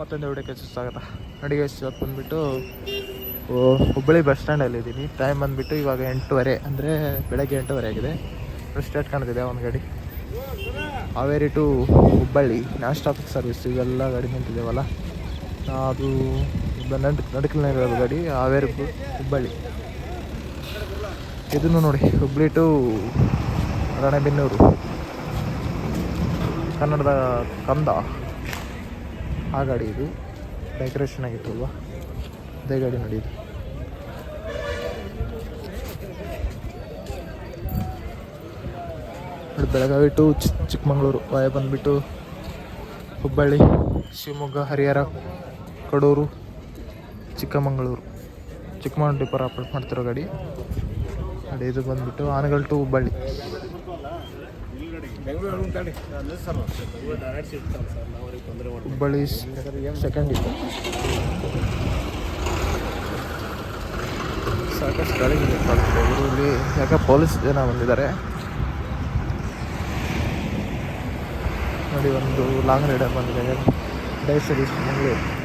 ಮತ್ತೊಂದು ವಿಡಿಯೋಕ್ಕೆ ಸ್ವಾಗತ ನೋಡಿ ನಡಿಗೆ ಇವತ್ತು ಬಂದುಬಿಟ್ಟು ಹುಬ್ಬಳ್ಳಿ ಬಸ್ ಸ್ಟ್ಯಾಂಡಲ್ಲಿ ಇದ್ದೀನಿ ಟೈಮ್ ಬಂದುಬಿಟ್ಟು ಇವಾಗ ಎಂಟೂವರೆ ಅಂದರೆ ಬೆಳಗ್ಗೆ ಎಂಟೂವರೆ ಆಗಿದೆ. ಸ್ಟಾರ್ಟ್ ಕಾಣ್ತಿದೆ ಒಂದು ಗಾಡಿ. ಹಾವೇರಿ ಟು ಹುಬ್ಬಳ್ಳಿ ನಾನ್ ಸ್ಟಾಪಿಕ್ ಸರ್ವಿಸ್ ಇವೆಲ್ಲ ಗಾಡಿ ನಿಂತಿದ್ದೇವಲ್ಲ ಅದು ನಡ್ ನಡುಕಲ್ನೇ ಇರೋದು ಗಾಡಿ ಹಾವೇರಿ ಟು ಹುಬ್ಬಳ್ಳಿ. ಇದನ್ನು ನೋಡಿ ಹುಬ್ಬಳ್ಳಿ ಟು ರಾಣೆಬೆನ್ನೂರು. ಕನ್ನಡದ ಕಂದ. ಆ ಗಾಡಿ ಇದು. ಡೆಕೋರೇಷನ್ ಆಗಿತ್ತು ಅಲ್ವಾ ಅದೇ ಗಾಡಿ ನೋಡಿ ಇದು ನೋಡಿ, Belagavi to chi- Chikkamagaluru via ಬಂದುಬಿಟ್ಟು ಹುಬ್ಬಳ್ಳಿ, ಶಿವಮೊಗ್ಗ, ಹರಿಹರ, ಕಡೂರು, ಚಿಕ್ಕಮಗಳೂರು. ಚಿಕ್ಕಮಗಳೂರು ಡಿಪರ್ ಮಾಡ್ತಿರೋ ಗಾಡಿ. ನೋಡಿ ಇದು ಬಂದುಬಿಟ್ಟು ಆನಗಲ್ ಟು ಹುಬ್ಬಳ್ಳಿ. ಹುಬ್ಬಳ್ಳಿ ಸೆಕೆಂಡ್ ಇತ್ತು. ಸಾಕಷ್ಟು ಗಾಡಿ ಮಾಡ್ತಿದ್ದಾರೆ ಇವರು ಇಲ್ಲಿ ಯಾಕೆ ಪೊಲೀಸ್ ಜನ ಬಂದಿದ್ದಾರೆ. ನೋಡಿ ಒಂದು ಲಾಂಗ್ ರೈಡರ್ ಬಂದಿದೆ. Dye service Mangaluru.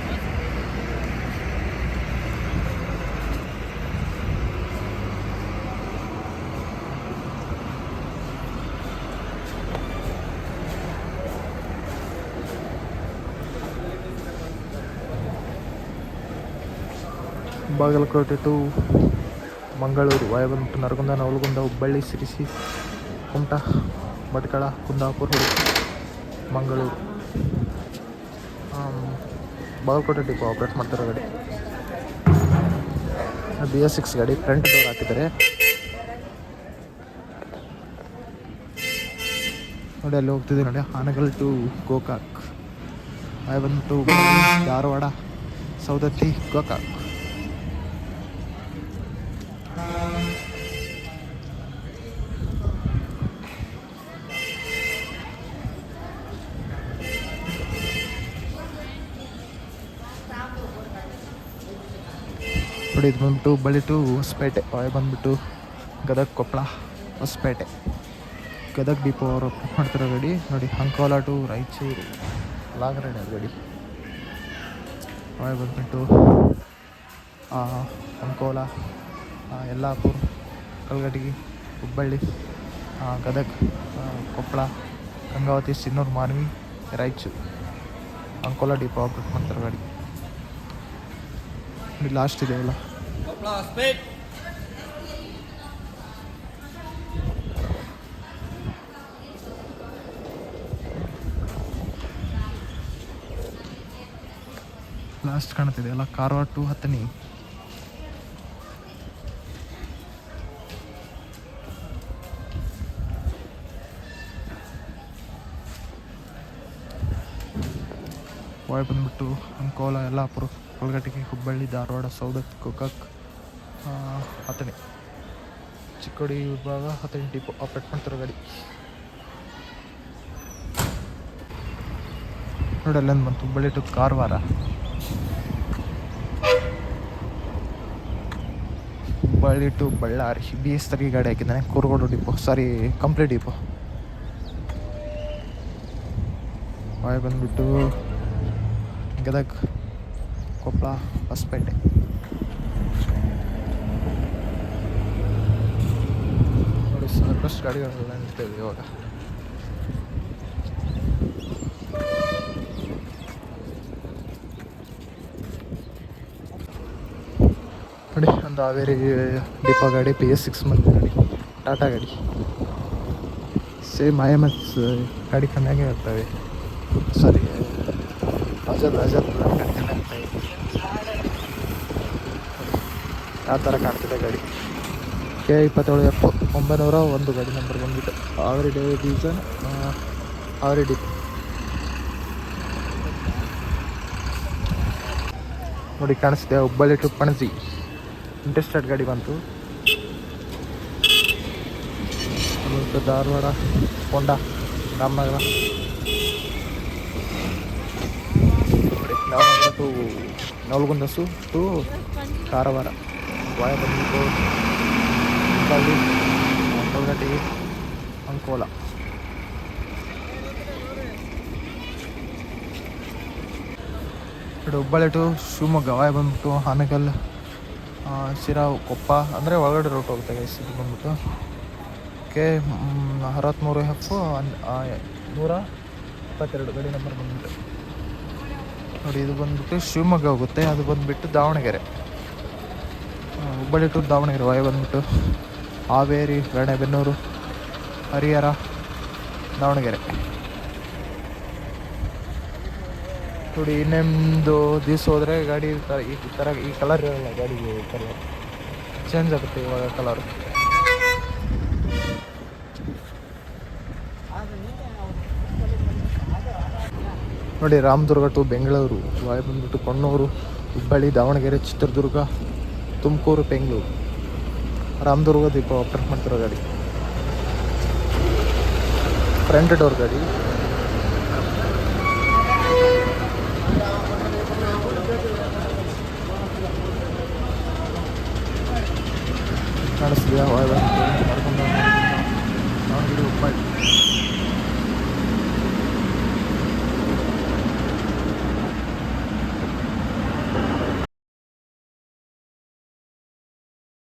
Bagalkote to Mangaluru via ಬಂದ್ಬಿಟ್ಟು ನರಗುಂದ, ನವಲಗುಂದ, ಹುಬ್ಬಳ್ಳಿ, ಸಿರಿಸಿ, ಕುಮಟ, ಭಟ್ಕಳ, ಕುಂದಾಪುರ ಮಂಗಳೂರು. ಬಾಗಲಕೋಟೆ ಡಿಪೋ ಆಪ್ರೇಟ್ ಮಾಡ್ತಿರೋ ಗಾಡಿ. ಬಿ ಎಸ್ ಸಿಕ್ಸ್ ಗಾಡಿ ಫ್ರಂಟ್ ಡೋರ್ ಹಾಕಿದ್ದಾರೆ. ನೋಡಿ, ಅಲ್ಲಿ ಹೋಗ್ತಿದ್ದೆ ನೋಡಿ, ಆನಗಲ್ ಟು ಗೋಕಾಕ್. ಬಂದು ಟು ಧಾರವಾಡ ಸೌದತ್ತಿ ಗೋಕಾಕ್. ನೋಡಿ ಇದು ಬಂದ್ಬಿಟ್ಟು ಹುಬ್ಬಳ್ಳಿ ಟು ಹೊಸಪೇಟೆ ಹೊಳೆ ಬಂದ್ಬಿಟ್ಟು ಗದಗ ಕೊಪ್ಪಳ, ಹೊಸಪೇಟೆ. ಗದಗ ಡಿಪೋ ಅವರು ಮಾಡ್ತಿರೋ ಗಾಡಿ. ನೋಡಿ, ಅಂಕೋಲ ಟು ರಾಯಚೂರು. ಲಾಗರಣೆ ಗಾಡಿ. ವಾಯ್ ಬಂದ್ಬಿಟ್ಟು ಅಂಕೋಲ ಯಲ್ಲಾಪುರ ಕಲ್ಗಟ್ಟಿಗೆ ಹುಬ್ಬಳ್ಳಿ ಗದಗ ಕೊಪ್ಪಳ, ಗಂಗಾವತಿ, ಸಿನ್ನೂರು ಮಾರ್ವಿ ರಾಯಚೂರು. ಅಂಕೋಲ ಡಿಪೋ ಆಪ್ರೇಟ್ ಮಾಡ್ತಾರೆ ಗಾಡಿ. ಲಾಸ್ಟ್ ಇದೆಯಲ್ಲ ಲಾಸ್ಟ್ ಕಾಣ್ತಿದೆ ಅಲ್ಲ ಕಾರವಾರ ಟು ಹತ್ತನಿ. ವಾಯ್ ಬಂದ್ಬಿಟ್ಟು ಅಂಕೋಲ ಯಲ್ಲಾಪುರ ಕಲ್ಗಟ್ಟಿಗೆ ಹುಬ್ಬಳ್ಳಿ, ಧಾರವಾಡ, ಸೌದತ್ ಗೋಕಾಕ್ ಹತ್ತನೇ. ಚಿಕ್ಕೋಡಿ ವಿಭಾಗ ಹತ್ತನೇ ಡಿಪೋ ಆಪ್ರೇಟ್ ಮಾಡ್ತಿರೋ ಗಾಡಿ. ನೋಡಿ, ಅಲ್ಲೊಂದು ಬಂತು. Hubballi to Karwar. Hubballi to Ballari. B S ತರಿಗೆ ಗಾಡಿ ಹಾಕಿದ್ದಾನೆ. Kurugodu depot. Sorry complete depot. Via ಬಂದ್ಬಿಟ್ಟು, ಗದಗ. ಕೊಪ್ಪಳ ಹೊಸಪೇಟೆ ನೋಡಿ ಸಾಕಷ್ಟು ಗಾಡಿಗಳೆಲ್ಲ ನಿಂತಿವೆ ಇವಾಗ. ನೋಡಿ, ಒಂದು ಹಾವೇರಿ ದೀಪ ಗಾಡಿ ಪಿ ಎಸ್ ಸಿಕ್ಸ್ ಮಂತ್ ಗಾಡಿ ಟಾಟಾ ಗಾಡಿ. ಸೇಮ್ ಐ ಎಂ ಎಸ್ ಗಾಡಿ ಕಮ್ಮಿಯಾಗೇ ಇರ್ತವೆ. ಸರಿ ಅಜದ್ ಅಜದ್ ಗಾಡಿ ಕಮ್ಮಿ ಆ ಥರ ಕಾಣ್ತಿದೆ ಗಾಡಿ. ಕೆ ಇಪ್ಪತ್ತೇಳು ಎಫ್ ಒಂಬೈನೂರ ಒಂದು ಗಾಡಿ ನಂಬರ್ ಬಂದ್ಬಿಟ್ಟು ಆವ್ರಿ ಡೇ ಡೀಸನ್ ಆವ್ರಿ ಡಿ ನೋಡಿ, ಕಾಣಿಸ್ತಿದೆ ಹುಬ್ಬಳ್ಳಿ ಟು ಪಣಜಿ ಇಂಟ್ರೆಸ್ಟೆಡ್ ಗಾಡಿ ಬಂತು. ಧಾರವಾಡ ಕೊಂಡ ರಾಮನಗರ ನೋಡಿ ನವನಗರ ಟು ನವಲಗುಂದಸು ಟು ಕಾರವಾರ ವಾಯ ಬಂದ್ಬಿಟ್ಟು ಹುಬ್ಬಳ್ಳಿ ಕಲ್ಗಟ್ಟಿಗೆ ಅಂಕೋಲ ಇದು ಹುಬ್ಬಳ್ಳಿ ಟು ಶಿವಮೊಗ್ಗ ವಾಯ್ ಬಂದ್ಬಿಟ್ಟು ಆನೆಕಲ್ ಆ, ಶಿರಾ ಕೊಪ್ಪ ಅಂದರೆ ಒಳಗಡೆ ರೂಟ್ ಹೋಗುತ್ತೆ ಇದು ಬಂದ್ಬಿಟ್ಟು. ಕೆ ಅರವತ್ತ್ಮೂರು ಎಫ್ ನೂರ ಇಪ್ಪತ್ತೆರಡು ಗಡಿ ನಂಬರ್ ಬಂದ್ಬಿಟ್ಟು. ನೋಡಿ ಇದು ಬಂದ್ಬಿಟ್ಟು ಶಿವಮೊಗ್ಗ ಹೋಗುತ್ತೆ ಅದು ಬಂದುಬಿಟ್ಟು ದಾವಣಗೆರೆ. ಹುಬ್ಬಳ್ಳಿ ಟು ದಾವಣಗೆರೆ ವಾಯು ಬಂದ್ಬಿಟ್ಟು ಹಾವೇರಿ, ರಾಣೆಬೆನ್ನೂರು, ಹರಿಹರ, ದಾವಣಗೆರೆ. ನೋಡಿ, ಇನ್ನೊಂದು ದಿವಸ ಹೋದರೆ ಗಾಡಿ ಈ ಥರ ಈ ಕಲರ್ ಇರೋಲ್ಲ ಗಾಡಿಗೆ ಕಲರ್ ಚೇಂಜ್ ಆಗುತ್ತೆ ಇವಾಗ ಕಲರು ನೋಡಿ, ರಾಮದುರ್ಗ ಟು ಬೆಂಗಳೂರು, ವಾಯು ಬಂದ್ಬಿಟ್ಟು ಕೊಣ್ಣೂರು, ಹುಬ್ಬಳ್ಳಿ, ದಾವಣಗೆರೆ, ಚಿತ್ರದುರ್ಗ. ತುಮಕೂರು ಬೆಂಗಳೂರು. ರಾಮದುರ್ಗ ದೀಪ ಆಪ್ರೇಟ್ ಮಾಡ್ತಿರೋ ಗಾಡಿ. ಫ್ರಂಟ್ ಡೋರ್ ಗಾಡಿ. ಕಾಣಿಸ್ತಿದೆಯಾ?